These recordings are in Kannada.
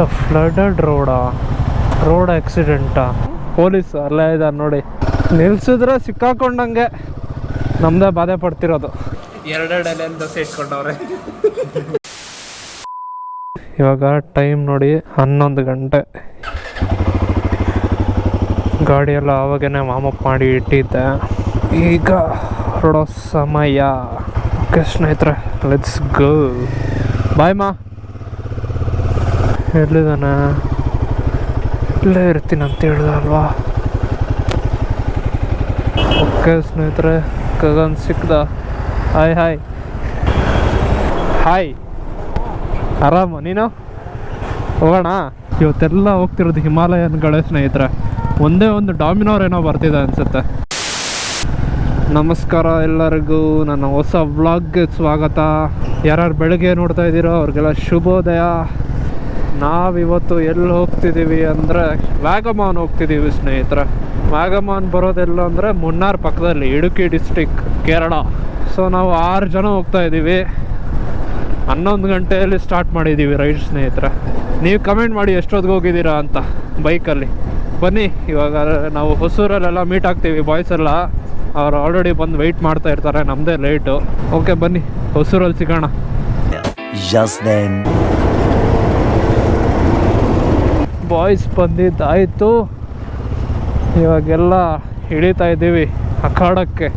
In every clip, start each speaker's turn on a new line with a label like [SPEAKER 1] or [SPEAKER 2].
[SPEAKER 1] ಇಲ್ಲ ಫ್ಲಡೆಡ್ ರೋಡಾ ರೋಡ್ ಆಕ್ಸಿಡೆಂಟಾ ಪೊಲೀಸ್ ಅಲ್ಲೇ ಇದ್ದಾರೆ ನೋಡಿ. ನಿಲ್ಸಿದ್ರೆ ಸಿಕ್ಕಾಕೊಂಡಂಗೆ ನಮ್ದೇ ಬಾಧೆ ಪಡ್ತಿರೋದು. ಎರಡೆರಡು ಎಲೆ ದೋಸೆ ಇಟ್ಕೊಂಡವ್ರೆ ಇವಾಗ ಟೈಮ್ ನೋಡಿ ಹನ್ನೊಂದು ಗಂಟೆ. ಗಾಡಿ ಎಲ್ಲ ಆವಾಗೇನೆ ವಾಮಪ್ ಮಾಡಿ ಇಟ್ಟಿದ್ದೆ. ಈಗ ಹೊರಡೋ ಸಮಯ. ಓಕೆ ಸ್ನೇಹಿತರೆ ಲೆಟ್ಸ್ ಗೋ ಬಾಯ್ ಮಾ. ಎಲ್ಲಿದ್ದಾನೆ ಇಲ್ಲೇ ಇರ್ತೀನಿ ಅಂತ ಹೇಳ್ದೆ ಅಲ್ವಾ ಓಕೆ ಸ್ನೇಹಿತರೆ, ಗಗನ್ ಸಿಕ್ದ ಹಾಯ್ ಹಾಯ್ ಹಾಯ್ ಆರಾಮ, ನೀನು? ಹೋಗೋಣ? ಇವತ್ತೆಲ್ಲ ಹೋಗ್ತಿರೋದು ಹಿಮಾಲಯನ್ಗಳೇ ಸ್ನೇಹಿತರೆ. ಒಂದೇ ಒಂದು ಡಾಮಿನೋರ್ ಏನೋ ಬರ್ತಿದೆ ಅನ್ಸುತ್ತೆ. ನಮಸ್ಕಾರ ಎಲ್ಲರಿಗೂ. ನನ್ನ ಹೊಸ ವ್ಲಾಗ್ಗೆ ಸ್ವಾಗತ. ಯಾರ್ಯಾರು ಬೆಳಗ್ಗೆ ನೋಡ್ತಾ ಇದ್ದೀರೋ ಅವ್ರಿಗೆಲ್ಲ ಶುಭೋದಯ. ನಾವಿವತ್ತು ಎಲ್ಲಿ ಹೋಗ್ತಿದ್ದೀವಿ ಅಂದರೆ ವ್ಯಾಗಮಾನ್ ಹೋಗ್ತಿದ್ದೀವಿ ಸ್ನೇಹಿತರೆ. ವ್ಯಾಗಮಾನ್ ಬರೋದೆಲ್ಲ ಅಂದರೆ ಮುನ್ನಾರ್ ಪಕ್ಕದಲ್ಲಿ, ಇಡುಕಿ ಡಿಸ್ಟಿಕ್ ಕೇರಳ. ಸೊ ನಾವು ಆರು ಜನ ಹೋಗ್ತಾ ಇದ್ದೀವಿ. ಹನ್ನೊಂದು ಗಂಟೆಯಲ್ಲಿ ಸ್ಟಾರ್ಟ್ ಮಾಡಿದ್ದೀವಿ ರೈಡ್ ಸ್ನೇಹಿತರೆ. ನೀವು ಕಮೆಂಟ್ ಮಾಡಿ ಎಷ್ಟೊತ್ತಿಗೆ ಹೋಗಿದ್ದೀರಾ ಅಂತ ಬೈಕಲ್ಲಿ ಬನ್ನಿ, ಇವಾಗ ನಾವು ಹೊಸೂರಲ್ಲೆಲ್ಲ ಮೀಟ್ ಆಗ್ತೀವಿ ಬಾಯ್ಸ್ ಎಲ್ಲ. ಅವ್ರು ಆಲ್ರೆಡಿ ಬಂದು ವೆಯ್ಟ್ ಮಾಡ್ತಾ ಇರ್ತಾರೆ ನಮ್ಮದೇ ಲೇಟು ಓಕೆ ಬನ್ನಿ, ಹೊಸೂರಲ್ಲಿ ಸಿಗೋಣ. ಬಾಯ್ಸ್ ಬಂದಿದ್ದಾಯಿತು. ಇವಾಗೆಲ್ಲ ಇಳಿತಾ ಇದ್ದೀವಿ ಅಖಾಡಕ್ಕೆ.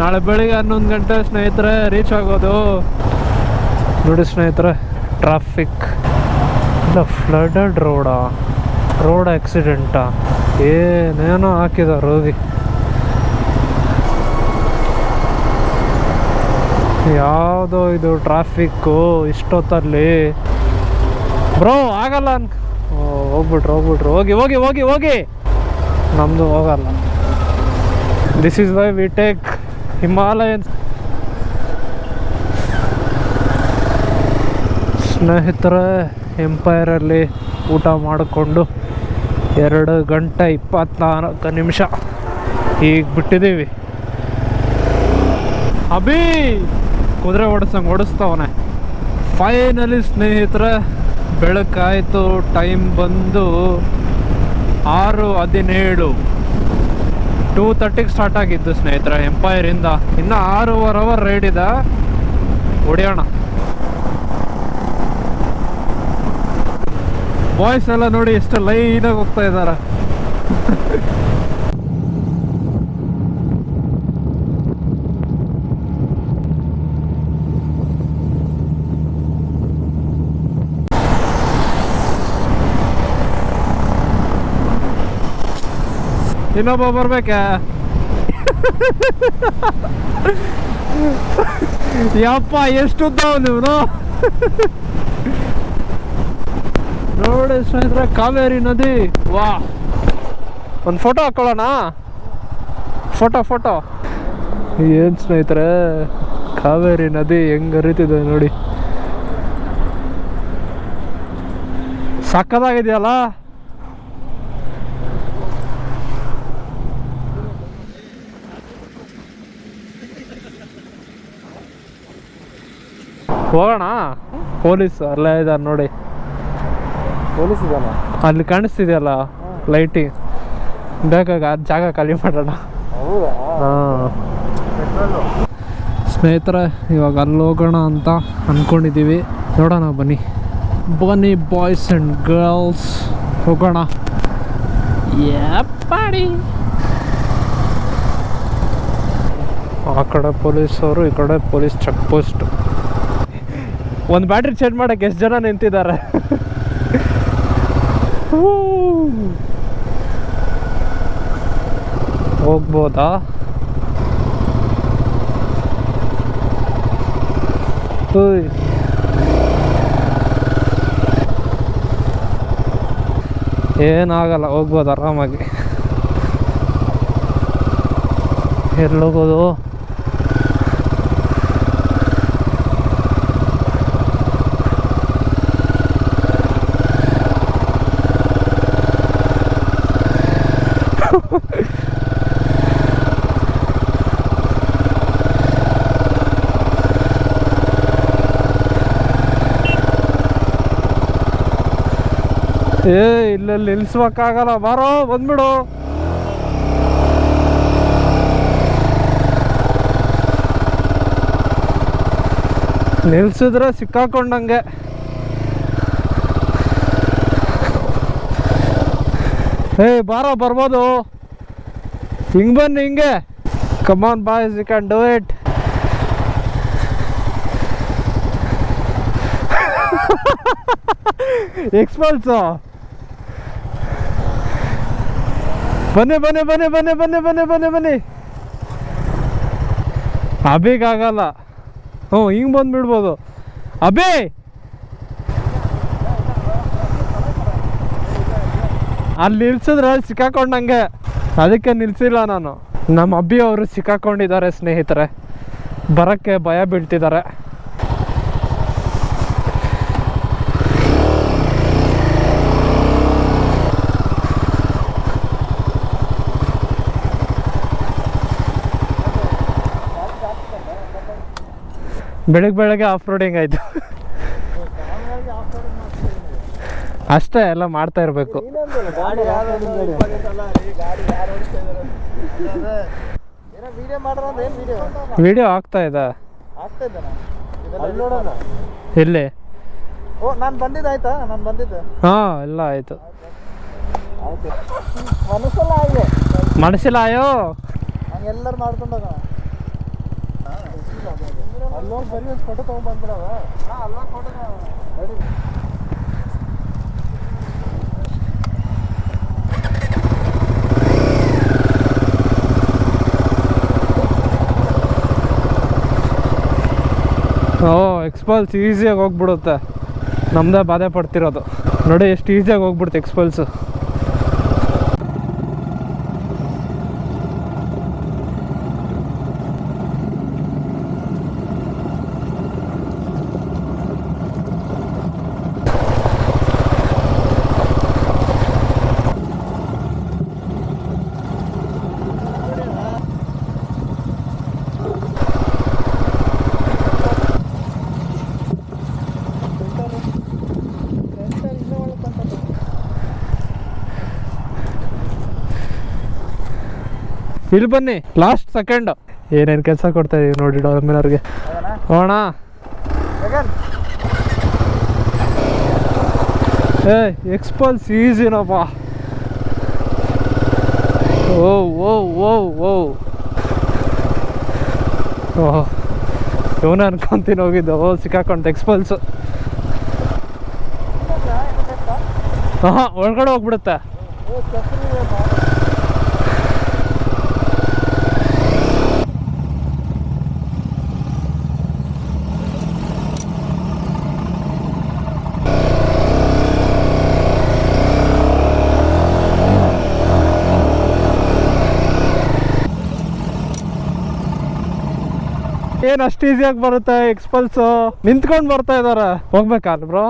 [SPEAKER 1] ನಾಳೆ ಬೆಳಿಗ್ಗೆ ಹನ್ನೊಂದು ಗಂಟೆ ಸ್ನೇಹಿತರೆ ರೀಚ್ ಆಗೋದು. ನೋಡಿ ಸ್ನೇಹಿತರೆ ಟ್ರಾಫಿಕ್ ಇಲ್ಲ ಫ್ಲಡೆಡ್ ರೋಡಾ ರೋಡ್ ಆಕ್ಸಿಡೆಂಟಾ ಏನೇನೋ ಹಾಕಿದ ಹೋಗಿ. ಯಾವುದೋ ಇದು ಟ್ರಾಫಿಕ್ಕು ಇಷ್ಟೊತ್ತಲ್ಲಿ. ಬ್ರೋ ಆಗಲ್ಲ ಅನ್ ಓ, ಹೋಗ್ಬಿಟ್ರು ಹೋಗ್ಬಿಟ್ರು. ಹೋಗಿ ಹೋಗಿ ಹೋಗಿ ಹೋಗಿ. ನಮ್ಮದು ಹೋಗಲ್ಲ. This is why we take Himalayan ಸ್ನೇಹಿತರ ಎಂಪೈರಲ್ಲಿ ಊಟ ಮಾಡಿಕೊಂಡು ಎರಡು ಗಂಟೆ ಇಪ್ಪತ್ನಾಲ್ಕು ನಿಮಿಷ ಈಗ ಬಿಟ್ಟಿದ್ದೀವಿ. ಅಭಿ! ಕುದುರೆ ಓಡಿಸಂಗೆ ಓಡಿಸ್ತವನೆ. ಫೈನಲಿ ಸ್ನೇಹಿತರೆ, ಬೆಳಕಾಯಿತು ಟೈಮ್ ಬಂದು ಆರು ಹದಿನೇಳು. ಟೂ ತರ್ಟಿಗೆ ಸ್ಟಾರ್ಟ್ ಆಗಿದ್ದು ಸ್ನೇಹಿತರೆ ಎಂಪೈರಿಂದ ಇನ್ನು ಆರೂವರೆ ಅವರ್ ರೈಡ್ ಇದೆ. ಹೊಡಿಯೋಣ. ಬಾಯ್ಸ್ ಎಲ್ಲ ನೋಡಿ ಎಷ್ಟು ಲೈನಾಗಿ ಹೋಗ್ತಾ ಇದ್ದಾರೆ ಇನ್ನೊಬ್ಬ ಬರ್ಬೇಕಾ? ಯಪ್ಪ ಎಷ್ಟು ನೀವು ನೋಡಿ ಸ್ನೇಹಿತರೆ, ಕಾವೇರಿ ನದಿ. ವಾ. ಒಂದು ಫೋಟೋ ಹಾಕೊಳ್ಳೋಣ? ಫೋಟೋ ಫೋಟೋ ಏನು ಸ್ನೇಹಿತರೆ, ಕಾವೇರಿ ನದಿ ಹೆಂಗ್ ಅರಿತಿದೆ ನೋಡಿ. ಸಕ್ಕದಾಗಿದೆಯಲ್ಲ ಹೋಗೋಣ? ಪೊಲೀಸ್ ಅಲ್ಲೇ ಇದ್ದಾರೆ ನೋಡಿ.
[SPEAKER 2] ಪೊಲೀಸ್ ಇದಲ್ಲ
[SPEAKER 1] ಅಲ್ಲಿ ಕಾಣಿಸ್ತಿದೆಯಲ್ಲ ಲೈಟಿಂಗ್. ಬೇಕಾಗ ಆ ಜಾಗ ಖಾಲಿ ಮಾಡೋಣ. ಹಾಂ. ಸ್ನೇಹಿತರೆ ಇವಾಗ ಅಲ್ಲಿ ಹೋಗೋಣ ಅಂತ ಅಂದ್ಕೊಂಡಿದ್ದೀವಿ ನೋಡೋಣ ಬನ್ನಿ. ಬನ್ನಿ ಬಾಯ್ಸ್ ಆ್ಯಂಡ್ ಗರ್ಲ್ಸ್ ಹೋಗೋಣ. ಯಪ್ಪಾಡಿ ಆ ಕಡೆ ಪೊಲೀಸವರು ಈ ಕಡೆ ಪೊಲೀಸ್ ಚೆಕ್ ಪೋಸ್ಟ್ ಒಂದು ಬ್ಯಾಟ್ರಿ ಚೇಂಜ್ ಮಾಡಕ್ಕೆ ಎಷ್ಟು ಜನ ನಿಂತಿದ್ದಾರೆ? ಹೋಗ್ಬೋದಾ? ಏನಾಗಲ್ಲ ಹೋಗ್ಬೋದು ಆರಾಮಾಗಿ. ಎಲ್ಲಿ ಏ ಇಲ್ಲಲ್ಲಿ ನಿಲ್ಸ್ಬೇಕಾಗಲ್ಲ ಬಾರೋ ಬಂದ್ಬಿಡು. ನಿಲ್ಸಿದ್ರೆ ಸಿಕ್ಕಾಕೊಂಡಂಗೆ. ಏಯ್ ಬಾರೋ ಬರ್ಬೋದು. ಹಿಂಗ್ ಬನ್ನಿ ಹಿಂಗೆ come on boys you can do it XPulse ಬನ್ನಿ ಬನ್ನಿ ಬನ್ನಿ ಬನ್ನಿ ಬನ್ನಿ ಬನ್ನಿ ಬನ್ನಿ ಬನ್ನಿ ಅಭಿಗಾಗಲ್ಲ ಹ್ಞೂ ಹಿಂಗೆ ಬಂದುಬಿಡ್ಬೋದು ಅಭಿ ಅಲ್ಲಿ ನಿಲ್ಸಿದ್ರೆ ಸಿಕ್ಕಾಕೊಂಡಂಗೆ. ಅದಕ್ಕೆ ನಿಲ್ಸಿಲ್ಲ ನಾನು. ನಮ್ಮ ಅಬ್ಬಿ ಅವರು ಸಿಕ್ಕಾಕೊಂಡಿದ್ದಾರೆ ಸ್ನೇಹಿತರೆ. ಬರೋಕ್ಕೆ ಭಯ ಬೀಳ್ತಿದ್ದಾರೆ. ಬೆಳಗ್ಗೆ ಬೆಳಗ್ಗೆ ಆಫ್ ರೋಡಿಂಗ್ ಆಯಿತು. ಅಷ್ಟೇ ಎಲ್ಲ ಮಾಡ್ತಾ ಇರಬೇಕು.
[SPEAKER 2] ವಿಡಿಯೋ
[SPEAKER 1] ಆಗ್ತಾ ಇದ್ದ
[SPEAKER 2] ಇಲ್ಲಿ. ನಾನು ಬಂದಿದ್ದೆ ನಾನು
[SPEAKER 1] ಹಾಂ, ಎಲ್ಲ ಆಯಿತು.
[SPEAKER 2] ಮನಸ್ಸಿಲ್ಲ ಆಯೋ ಎಲ್ಲರೂ ಮಾಡ್ಕೊಂಡಾಗ ಅಲ್ಲೋಗಿ ಬರೀ ಫೋಟೋ ತೊಗೊಂಡ್ಬಂದ್ಬಿಡವ ಅಲ್ಲೋಗಿ ಫೋಟೋ
[SPEAKER 1] ಎಕ್ಸ್ಪಲ್ಸ್ ಈಸಿಯಾಗಿ ಹೋಗ್ಬಿಡುತ್ತೆ. ನಮ್ಮದೇ ಬಾಧೆ ಪಡ್ತಿರೋದು. ನೋಡಿ ಎಷ್ಟು ಈಸಿಯಾಗಿ ಹೋಗ್ಬಿಡುತ್ತೆ ಎಕ್ಸ್ಪಲ್ಸು ಇಲ್ಲಿ ಬನ್ನಿ ಲಾಸ್ಟ್ ಸೆಕೆಂಡ್ ಏನೇನು ಕೆಲಸ ಕೊಡ್ತಾ ಇದೀವಿ ನೋಡಿ ಡಾಮಿನರ್ಗೆ ಹೋಣ ಏ ಎಕ್ಸ್ಪಲ್ಸ್ ಈಸಿನಪ್ಪ ಓ ಓ ಓ ಓ ಓಹ್. ಇವನ ಅನ್ಕೊಂತೀನಿ ಹೋಗಿದ್ದು. ಓ ಸಿಕ್ಕಾಕೊಂಡು ಎಕ್ಸ್ಪಲ್ಸು ಹಾಂ ಒಳಗಡೆ ಹೋಗ್ಬಿಡುತ್ತೆ. ಏನು ಅಷ್ಟು ಈಸಿಯಾಗಿ ಬರುತ್ತೆ? ಎಕ್ಸ್ಪಲ್ಸ್ ನಿಂತ್ಕೊಂಡು ಬರ್ತಾ ಇದಾರ. ಹೋಗ್ಬೇಕಾ ಬ್ರೋ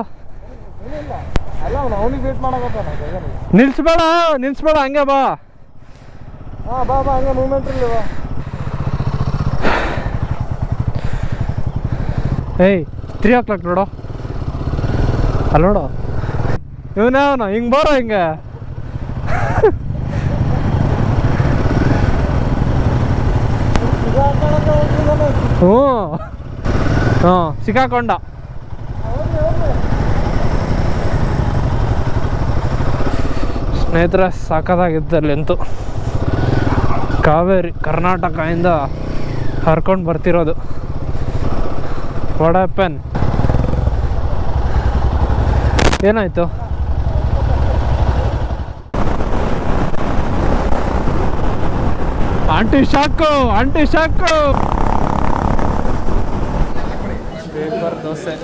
[SPEAKER 1] ನಿಲ್ಸ್ಬೇಡ ನಿಲ್ಸ್ಬೇಡ ಹಂಗೆ ಬಾ.
[SPEAKER 2] ಹಾಂ ಬಾ ಬಾ ಹಂಗೆ ಮೂಮೆಂಟ್ ಇರಲಿ ಬಾ.
[SPEAKER 1] ಏಯ್ ತ್ರೀ ಓ ಕ್ಲಾಕ್ ನೋಡು. ಅಲ್ಲಿ ನೋಡು. ಇವನೇ ಅವನು ಹಿಂಗೆ ಬರೋ ಹಿಂಗೆ. ಹ್ಞೂ ಹ್ಞೂ, ಸಿಕ್ಕಾಕೊಂಡ. ಸ್ನೇಹಿತರೆ ಸಾಕದಾಗಿದ್ದಲ್ಲಿ ಅಂತೂ ಕಾವೇರಿ, ಕರ್ನಾಟಕದಿಂದ ಹರ್ಕೊಂಡು ಬರ್ತಿರೋದು. ವಡಪೆನ್ ಏನಾಯಿತು? Aunty shock aunty shock. Paper dosa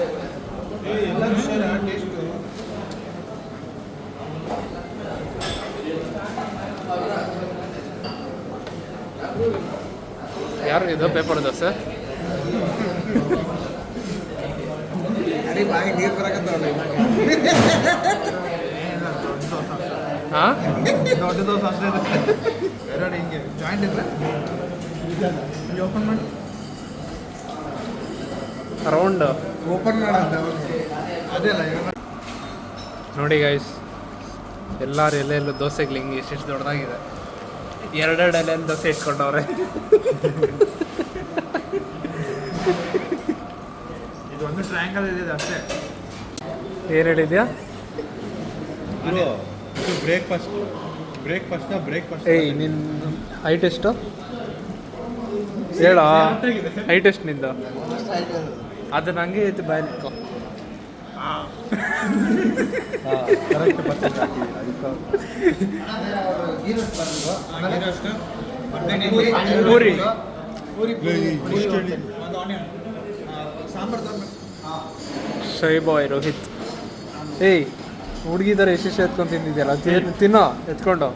[SPEAKER 1] ಯಾರು ಇದು ಪೇಪರ್ ದೋಸೆ ಹಾಂ
[SPEAKER 2] ದೊಡ್ಡ ದೋಸೆ ಅಷ್ಟೇ ಎರಡು ಹಿಂಗೆ ಜಾಯಿಂಟ್ ಇದ್ರೆ ಓಪನ್ ಮಾಡಿ
[SPEAKER 1] ರೌಂಡ್
[SPEAKER 2] ಓಪನ್
[SPEAKER 1] ನೋಡಿ ಗೈಸ್ ಎಲ್ಲಾರು ಎಲ್ಲೆಲ್ಲೂ ದೋಸೆಗಳು ಹಿಂಗೆ ಎಷ್ಟು ದೊಡ್ಡದಾಗಿದೆ ಎರಡೆರಡು ಎಲೆಯಲ್ಲಿ ದೋಸೆ ಇಟ್ಕೊಂಡವ್ರೆ.
[SPEAKER 3] ಇದು ಒಂದು ಟ್ರಯಾಂಗಲ್ ಇದೆ ಅಷ್ಟೇ.
[SPEAKER 1] ಏನು ಹೇಳಿದ್ಯಾ?
[SPEAKER 3] ಬ್ರೇಕ್ಫಾಸ್ಟ್ ಬ್ರೇಕ್ಫಾಸ್ಟ್ ಬ್ರೇಕ್ಫಾಸ್ಟ್
[SPEAKER 1] ಏಯ್ ನಿನ್ನ ಹೈಟ್ ಎಷ್ಟು? ಹೇಳ ಹೈಟ್ ಎಷ್ಟು ನಿಂದ? ಅದು ನಂಗೆ ಐತಿ ಬಾಯ್ ಸೈ
[SPEAKER 3] ಕರೆಕ್ಟ್
[SPEAKER 1] ಪೂರಿ. ಶೈ ಬಾಯ್ ರೋಹಿತ್ ಏಯ್ ಹುಡುಗಿದಾರೆ ಯಶಸ್ ಎತ್ಕೊಂಡು ತಿಂದಿದ್ಯಲ್ಲ? ತಿನ್ನೋ ಎತ್ಕೊಂಡು.